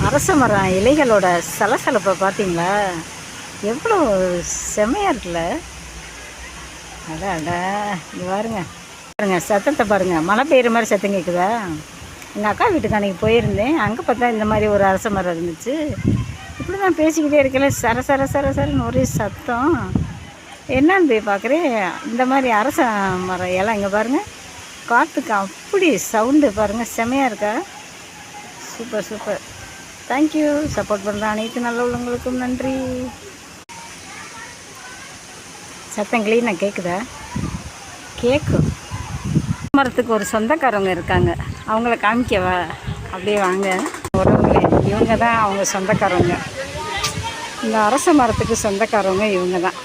அரச மரம் இலைகளோட சலசலப்பை பார்த்தீங்களா? எவ்வளோ செமையாக இருக்குல்ல? அட அட. இங்கே பாருங்க. பாருங்க சத்தத்தை பாருங்க. மழை பெய்கிற மாதிரி சத்தம் கேட்குதா எங்கள் அக்கா வீட்டுக்கு அன்றைக்கி போயிருந்தேன். அங்கே பார்த்தா இந்த மாதிரி ஒரு அரச மரம் இருந்துச்சு. இப்படி தான் பேசிக்கிட்டே இருக்கல சர சர சர சரன்னு ஒரே சத்தம். என்னன்னு போய் பார்க்குறேன். இந்த மாதிரி அரச மரம் இலை இங்கே பாருங்கள் காற்றுக்கு அப்படி சவுண்டு பாருங்கள் செமையாக இருக்கா? Super super. தேங்க்யூ சப்போர்ட் பண்ணுற அனைத்து நல்ல உள்ளவங்களுக்கும் நன்றி. சத்தம் கிளீனாக கேட்குதா கேட்கும் மரத்துக்கு ஒரு சொந்தக்காரவங்க இருக்காங்க. அவங்கள காமிக்கவா? அப்படியே வாங்க. உறவுங்களே இவங்க தான் அவங்க சொந்தக்காரவங்க. இந்த அரச மரத்துக்கு சொந்தக்காரவங்க இவங்க தான்.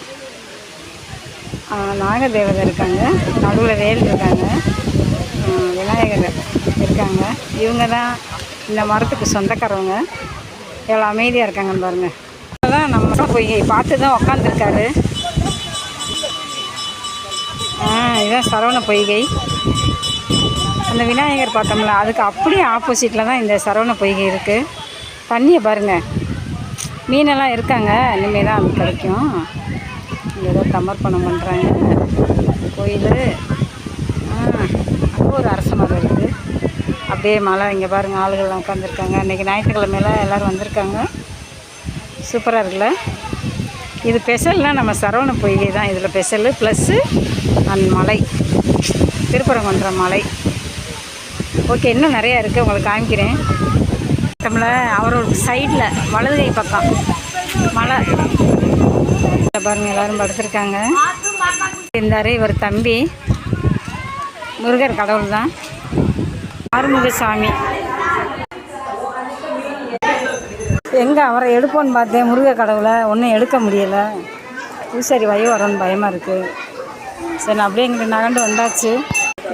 நாகதேவதை இருக்காங்க. நடுவில் வேல் இருக்காங்க. விநாயகர் இருக்காங்க. இவங்க தான் இந்த மரத்துக்கு சொந்தக்காரவங்க. எவ்வளோ அமைதியாக இருக்காங்கன்னு பாருங்கள் தான் நம்ம போய் பார்த்து தான் உக்காந்துருக்காரு. ஆ இதுதான் சரவண பொய்கை. அந்த விநாயகர் பார்த்தோம்ல அதுக்கு அப்படியே ஆப்போசிட்டில் தான் இந்த சரவண பொய்கை இருக்குது தண்ணியை பாருங்கள் மீனெல்லாம் இருக்காங்க இனிமேல் தான் அது கிடைக்கும். இங்கே ஏதோ சமர்ப்பணம் பண்ணுறாங்க கோயில் ஆ அங்கே ஒரு அரச மரம் இருக்குது அப்படியே மழை இங்கே பாருங்கள் ஆளுகள்லாம் உட்காந்துருக்காங்க இன்றைக்கி ஞாயிற்றுக்கிழமையெல்லாம் எல்லோரும் வந்திருக்காங்க. சூப்பராக இருக்குல்ல? இது ஸ்பெஷல்னால் நம்ம சரவண பொய்கை தான். இதில் ஸ்பெஷலு ப்ளஸ்ஸு அண்ட் மலை. திருப்பரங்குன்றம் மலை. ஓகே இன்னும் நிறையா இருக்குது உங்களுக்கு காமிக்கிறேன். நம்மளை அவரோட சைடில் வலது கை பக்கம். மலை. பாருங்கள் எல்லோரும் படுத்திருக்காங்க. இருந்தார் இவர் தம்பி. முருகர் கடவுள் தான் ஆறுமுக சாமி எங்கே அவரை எடுப்போன்னு பார்த்தேன். முருக கடவுளை ஒன்றும் எடுக்க முடியலை. பூசாரி வய வரோன்னு பயமாக இருக்குது சரி நான் அப்படியே எங்களுக்கு நகண்டு வந்தாச்சு.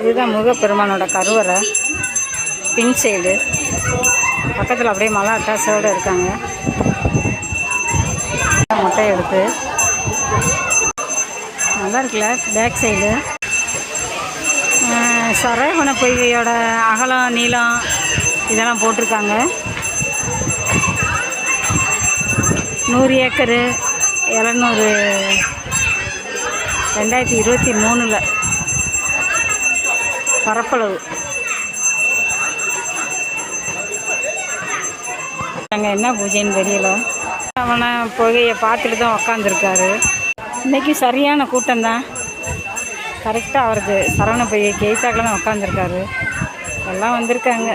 இதுதான் முருகப்பெருமானோட கருவறை. பின் சைடு பக்கத்தில் அப்படியே மலை அட்டாசோடு இருக்காங்க. மொட்டை எடுத்து. நல்லா இருக்குல்ல பேக் சைடு சரவண பொய்கையோட அகலம் நீளம் இதெல்லாம் போட்டிருக்காங்க. நூறு ஏக்கரு இரநூறு ரெண்டாயிரத்தி இருபத்தி மூணில் பரப்பளவு. நாங்கள் என்ன பூஜைன்னு தெரியல. அவனை புகையை பார்த்துட்டு தான் உக்காந்துருக்காரு. இன்றைக்கி சரியான கூட்டம் தான். கரெக்டாக அவருக்கு சரவண பொய்யை கெய்த்தாக்கில் உட்காந்துருக்காரு எல்லாம் வந்திருக்காங்க.